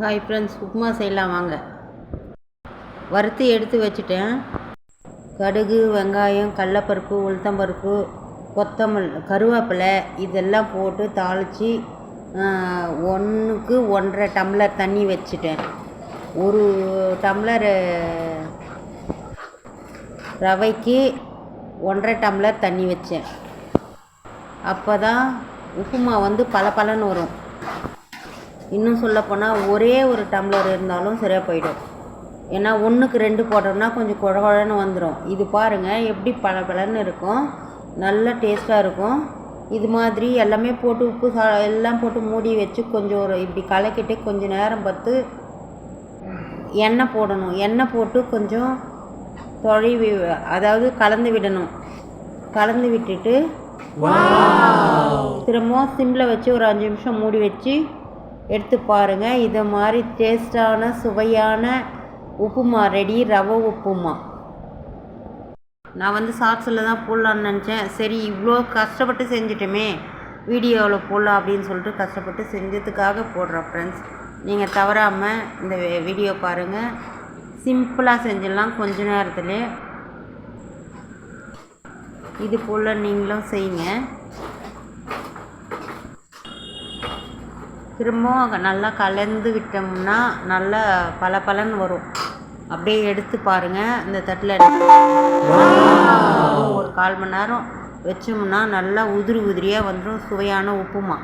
Hi friends upma செய்யலாம் வாங்க. வறுத்து எடுத்து வச்சுட்டேன். கடுகு வெங்காயம் கடலப்பருப்பு உளுத்தம்பருப்பு கொத்தமல் கருவேப்பிலை இதெல்லாம் போட்டு தாளித்து ஒன்றுக்கு ஒன்றரை டம்ளர் தண்ணி வச்சுட்டேன். ஒரு டம்ளர் ரவைக்கு ஒன்றரை டம்ளர் தண்ணி வச்சேன். அப்போ தான் உப்புமா வந்து பளபளன்னு வரும். இன்னும் சொல்லப்போனால் ஒரே ஒரு டம்ளர் இருந்தாலும் சரியாக போயிடும். ஏன்னா ஒன்றுக்கு ரெண்டு போட்டோம்னா கொஞ்சம் குழ குழன்னு வந்துடும் இது பாருங்கள் எப்படி பளபளன்னு இருக்கும். நல்ல டேஸ்ட்டாக இருக்கும். இது மாதிரி எல்லாமே போட்டு உப்பு சா எல்லாம் போட்டு மூடி வச்சு கொஞ்சம் ஒரு இப்படி கலக்கிட்டு கொஞ்சம் நேரம் பார்த்து எண்ணெய் போடணும். எண்ணெய் போட்டு கொஞ்சம் தொழிவி அதாவது கலந்து விடணும். கலந்து விட்டுட்டு திரும்பவும் சிம்மில் வச்சு ஒரு அஞ்சு நிமிஷம் மூடி வச்சு எடுத்து பாருங்கள் இதை மாதிரி டேஸ்டான சுவையான உப்புமா ரெடி ரவை உப்புமா. நான் வந்து சாட்ஸில் தான் போடலான்னு நினச்சேன். சரி இவ்வளோ கஷ்டப்பட்டு செஞ்சிட்டோமே. வீடியோவில் போடலாம் அப்படின்னு சொல்லிட்டு கஷ்டப்பட்டு செஞ்சதுக்காக போடுறேன் ஃப்ரெண்ட்ஸ் நீங்கள் தவறாமல் இந்த வீடியோ பாருங்கள் சிம்பிளாக செஞ்சிடலாம் கொஞ்ச நேரத்தில். இது போல் நீங்களும் செய்யுங்க. திரும்பவும் நல்லா கலந்து விட்டோம்னா நல்லா பளபளன்னு வரும். அப்படியே எடுத்து பாருங்கள் இந்த தட்டில் ஒரு கால் மணி நேரம் வச்சோம்னா நல்லா உதிரி உதிரியாக வந்துடும் சுவையான உப்புமா.